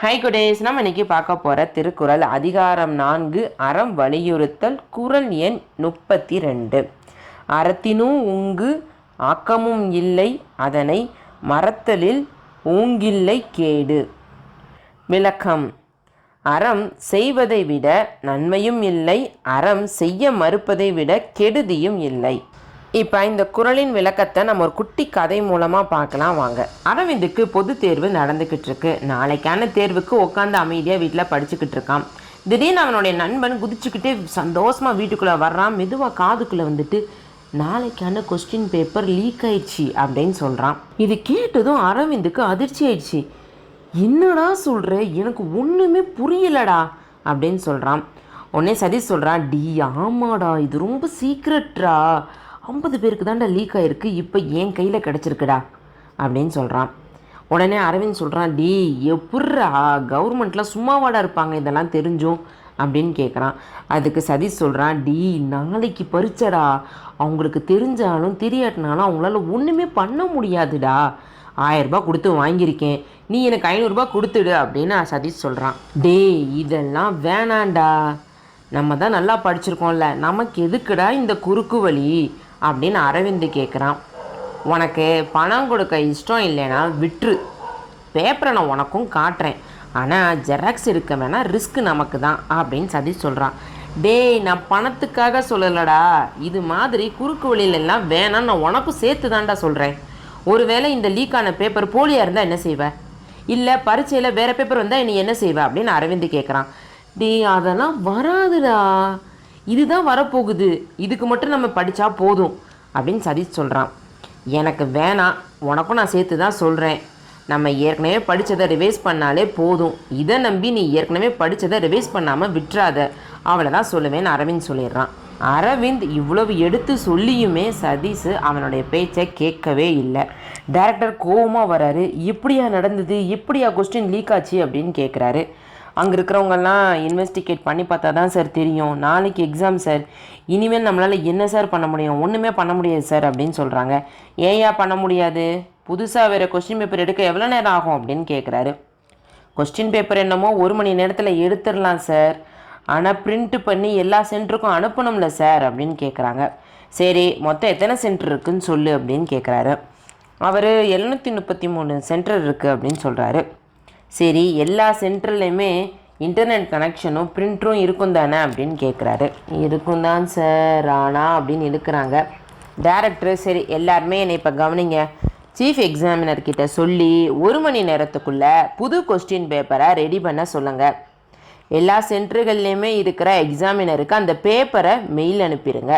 High குடேஸ் நம்ம இன்னைக்கு பார்க்க போகிற திருக்குறள் அதிகாரம் நான்கு அறம் வலியுறுத்தல் குறள் எண் முப்பத்தி ரெண்டு அறத்தினும் உங்கு ஆக்கமும் இல்லை அதனை மறத்தலில் ஊங்கில்லை கேடு. விளக்கம். அறம் செய்வதை விட நன்மையும் இல்லை அறம் செய்ய மறுப்பதை விட கெடுதியும் இல்லை. இப்போ இந்த குரலின் விளக்கத்தை நம்ம ஒரு குட்டி கதை மூலமாக பார்க்கலாம் வாங்க. அரவிந்துக்கு பொது தேர்வு நடந்துக்கிட்டு இருக்கு. நாளைக்கான தேர்வுக்கு உட்காந்து அமைதியாக வீட்டில் படிச்சுக்கிட்டு இருக்கான். திடீர்னு அவனுடைய நண்பன் குதிச்சுக்கிட்டே சந்தோஷமாக வீட்டுக்குள்ளே வர்றான். மெதுவாக காதுக்குள்ளே வந்துட்டு நாளைக்கான கொஸ்டின் பேப்பர் லீக் ஆயிடுச்சு அப்படின்னு சொல்கிறான் இது கேட்டதும் அரவிந்துக்கு அதிர்ச்சி ஆயிடுச்சு. என்னடா சொல்கிற எனக்கு ஒன்றுமே புரியலடா அப்படின்னு சொல்கிறான் உடனே சதீஷ் சொல்கிறான் டி ஆமாடா இது ரொம்ப சீக்ரெட்ரா ஐம்பது பேருக்கு தான்டா லீக் ஆகிருக்கு இப்போ என் கையில் கிடச்சிருக்குடா அப்படின்னு சொல்கிறான் உடனே அரவிந்த் சொல்கிறான் டி எப்பட்றா கவர்மெண்ட்டில் சும்மாவாடா இருப்பாங்க இதெல்லாம் தெரிஞ்சும் அப்படின்னு கேட்குறான் அதுக்கு சதீஷ் சொல்கிறான் டி நாளைக்கு பறிச்சடா அவங்களுக்கு தெரிஞ்சாலும் தெரியாட்டினாலும் அவங்களால ஒன்றுமே பண்ண முடியாதுடா. ஆயரூபா கொடுத்து வாங்கியிருக்கேன். நீ எனக்கு ஐநூறுரூபா கொடுத்துடு அப்படின்னு சதீஷ் சொல்கிறான் டேய் இதெல்லாம் வேணாண்டா நம்ம தான் நல்லா படிச்சிருக்கோம்ல. நமக்கு எதுக்குடா இந்த குறுக்கு வழி? அப்படின்னு அரவிந்த் கேட்குறான் உனக்கு பணம் கொடுக்க இஷ்டம் இல்லைன்னா விட்டுரு. பேப்பரை நான் உனக்கும் காட்டுறேன். ஆனால் ஜெராக்ஸ் இருக்க வேணாம் ரிஸ்க் நமக்கு தான் அப்படின்னு சதீஷ் சொல்கிறான் டேய் நான் பணத்துக்காக சொல்லலடா. இது மாதிரி குறுக்கு வழியிலெல்லாம் வேணாம் நான் உனக்கும் சேர்த்து தான்டா சொல்கிறேன் ஒருவேளை இந்த லீக்கான பேப்பர் போலியாக இருந்தால் என்ன செய்வ? இல்லை பரீட்சையில் வேறு பேப்பர் வந்தால் நீ என்ன செய்வ? அப்படின்னு அரவிந்த் கேட்குறான் டேய் அதெல்லாம் வராதுடா. இதுதான் வரப்போகுது. இதுக்கு மட்டும் நம்ம படித்தா போதும் அப்படின்னு சதீஷ் சொல்கிறான் எனக்கு வேணாம். உனக்கும் நான் சேர்த்து தான் சொல்கிறேன் நம்ம ஏற்கனவே படித்ததை ரிவைஸ் பண்ணாலே போதும். இதை நம்பி நீ ஏற்கனவே படித்ததை ரிவைஸ் பண்ணாமல் விட்டுறாத. அவளை தான் சொல்லுவேன்னு அரவிந்த் சொல்லிடுறான். அரவிந்த் இவ்வளவு எடுத்து சொல்லியுமே சதீஷ் அவனுடைய பேச்சை கேட்கவே இல்லை. டைரக்டர் கோபமாக வராரு. எப்படியா நடந்தது? எப்படியா கொஸ்டின் லீக் ஆச்சு அப்படின்னு கேட்குறாரு அங்கே இருக்கிறவங்கெல்லாம் இன்வெஸ்டிகேட் பண்ணி பார்த்தா தான் சார் தெரியும். நாளைக்கு எக்ஸாம் சார் இனிமேல் நம்மளால் என்ன சார் பண்ண முடியும்? ஒன்றுமே பண்ண முடியாது சார் அப்படின்னு சொல்கிறாங்க ஏயா பண்ண முடியாது? புதுசாக வேறு கொஸ்டின் பேப்பர் எடுக்க எவ்வளோ நேரம் ஆகும் அப்படின்னு கேட்குறாரு கொஸ்டின் பேப்பர் என்னமோ ஒரு மணி நேரத்தில் எடுத்துடலாம் சார் ஆனால் பிரிண்ட்டு பண்ணி எல்லா சென்டருக்கும் அனுப்பணும்ல சார் அப்படின்னு கேட்குறாங்க சரி மொத்தம் எத்தனை சென்டர் இருக்குன்னு சொல்லு அப்படின்னு கேட்குறாரு அவர் எழுநூற்றி முப்பத்தி மூணு சென்டர் இருக்குது அப்படின்னு சொல்கிறாரு சரி எல்லா சென்டர்லையுமே இன்டர்நெட் கனெக்ஷனும் பிரிண்டரும் இருக்கும் தானே அப்படின்னு கேட்குறாரு இருக்கும் தான் சார் ஆனா அப்படின்னு இழுக்கிறாங்க. டேரக்டர் சரி எல்லாருமே என்னை இப்போ கவனிங்க. சீஃப் எக்ஸாமினர் கிட்ட சொல்லி ஒரு மணி நேரத்துக்குள்ளே புது கொஸ்டின் பேப்பரை ரெடி பண்ண சொல்லுங்கள் எல்லா சென்டர்கள்லேயுமே இருக்கிற எக்ஸாமினருக்கு அந்த பேப்பரை மெயில் அனுப்பிடுங்க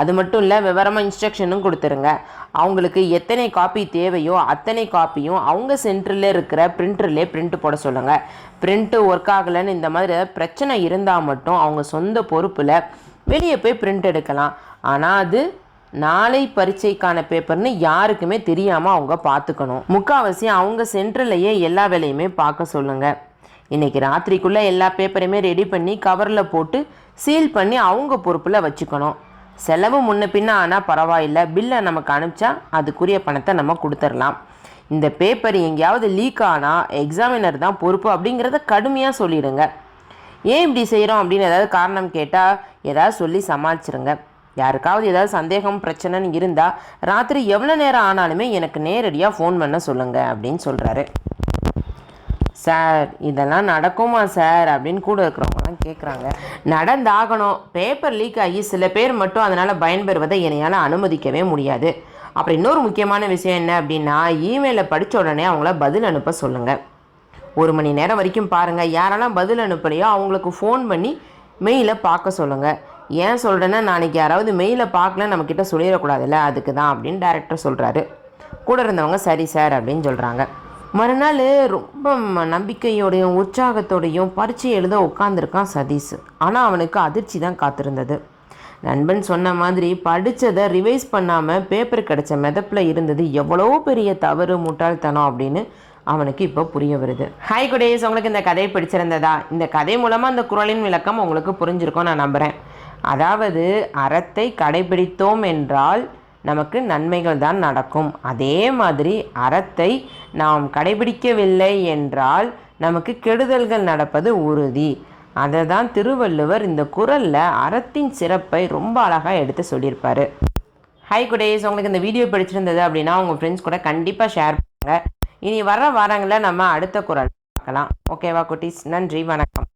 அது மட்டும் இல்லை விவரமாக இன்ஸ்ட்ரக்ஷனும் கொடுத்துருங்க. அவங்களுக்கு எத்தனை காப்பி தேவையோ அத்தனை காப்பியும் அவங்க சென்டரில் இருக்கிற பிரிண்டர்லே பிரிண்ட் போட சொல்லுங்கள் பிரிண்ட்டு ஒர்க் ஆகலைன்னு இந்த மாதிரி பிரச்சனை இருந்தால் மட்டும் அவங்க சொந்த பொறுப்பில் வெளியே போய் பிரிண்ட் எடுக்கலாம். ஆனால் அது நாளை பரீட்சைக்கான பேப்பர்னு யாருக்குமே தெரியாமல் அவங்க பார்த்துக்கணும். முக்கால்வாசி அவங்க சென்டர்லையே எல்லா வேலையுமே பார்க்க சொல்லுங்கள் இன்றைக்கி ராத்திரிக்குள்ளே எல்லா பேப்பரையுமே ரெடி பண்ணி கவரில் போட்டு சீல் பண்ணி அவங்க பொறுப்பில் வச்சுக்கணும். செலவு முன்ன பின்ன ஆனால் பரவாயில்ல. பில்லை நமக்கு அனுப்பிச்சா அதுக்குரிய பணத்தை நம்ம கொடுத்துடலாம். இந்த பேப்பர் எங்கேயாவது லீக் ஆனால் எக்ஸாமினர் தான் பொறுப்பு அப்படிங்கிறத கடுமையாக சொல்லிடுங்க. ஏன் இப்படி செய்கிறோம் அப்படின்னு ஏதாவது காரணம் கேட்டால் ஏதாவது சொல்லி சமாளிச்சிருங்க. யாருக்காவது ஏதாவது சந்தேகம் பிரச்சனைன்னு இருந்தால் ராத்திரி எவ்வளோ நேரம் ஆனாலுமே எனக்கு நேரடியாக ஃபோன் பண்ண சொல்லுங்கள் அப்படின்னு சொல்கிறாரு சார் இதெல்லாம் நடக்குமா சார்? அப்படின்னு கூட இருக்கிறவங்கலாம் கேட்குறாங்க நடந்தாகணும். பேப்பர் லீக் ஆகி சில பேர் மட்டும் அதனால் பயன்பெறுவதை என்னையால் அனுமதிக்கவே முடியாது. அப்புறம் இன்னொரு முக்கியமான விஷயம் என்ன அப்படின்னா இமெயிலில் படித்த உடனே அவங்கள பதில் அனுப்ப சொல்லுங்கள் ஒரு மணி நேரம் வரைக்கும் பாருங்கள் யாரெல்லாம் பதில் அனுப்பலையோ அவங்களுக்கு ஃபோன் பண்ணி மெயிலை பார்க்க சொல்லுங்கள் ஏன் சொல்கிறேன்னா நாளைக்கு யாராவது மெயிலை பார்க்கல நம்மக்கிட்ட சொல்லிடக்கூடாதுல்ல? அதுக்கு தான் அப்படின்னு டேரக்டர் சொல்கிறாரு கூட இருந்தவங்க சரி சார் அப்படின்னு சொல்கிறாங்க மறுநாள் ரொம்ப நம்பிக்கையோடையும் உற்சாகத்தோடையும் பரீட்சை எழுத உட்காந்துருக்கான் சதீஷ். ஆனால் அவனுக்கு அதிர்ச்சி தான் காத்திருந்தது. நண்பன் சொன்ன மாதிரி படித்ததை ரிவைஸ் பண்ணாமல் பேப்பர் கிடைச்ச மெதப்பில் இருந்தது எவ்வளோ பெரிய தவறு முட்டாள்தனம் அப்படின்னு அவனுக்கு இப்போ புரிய வருது. ஹாய் குடேஸ் உங்களுக்கு இந்த கதை பிடிச்சிருந்ததா? இந்த கதை மூலமாக அந்த குரலின் விளக்கம் உங்களுக்கு புரிஞ்சிருக்கும் நான் நம்புகிறேன் அதாவது அறத்தை கடைபிடித்தோம் என்றால் நமக்கு நன்மைகள் தான் நடக்கும். அதே மாதிரி அறத்தை நாம் கடைபிடிக்கவில்லை என்றால் நமக்கு கெடுதல்கள் நடப்பது உறுதி. அதை தான் திருவள்ளுவர் இந்த குரலில் அறத்தின் சிறப்பை ரொம்ப அழகாக எடுத்து சொல்லியிருப்பார். ஹை குடேஸ் உங்களுக்கு இந்த வீடியோ பிடிச்சிருந்தது அப்படின்னா உங்கள் ஃப்ரெண்ட்ஸ் கூட கண்டிப்பாக ஷேர் பண்ணுங்கள் இனி வர வாரங்களில் நம்ம அடுத்த குறள் பார்க்கலாம். ஓகேவா குட்டீஸ்? நன்றி வணக்கம்.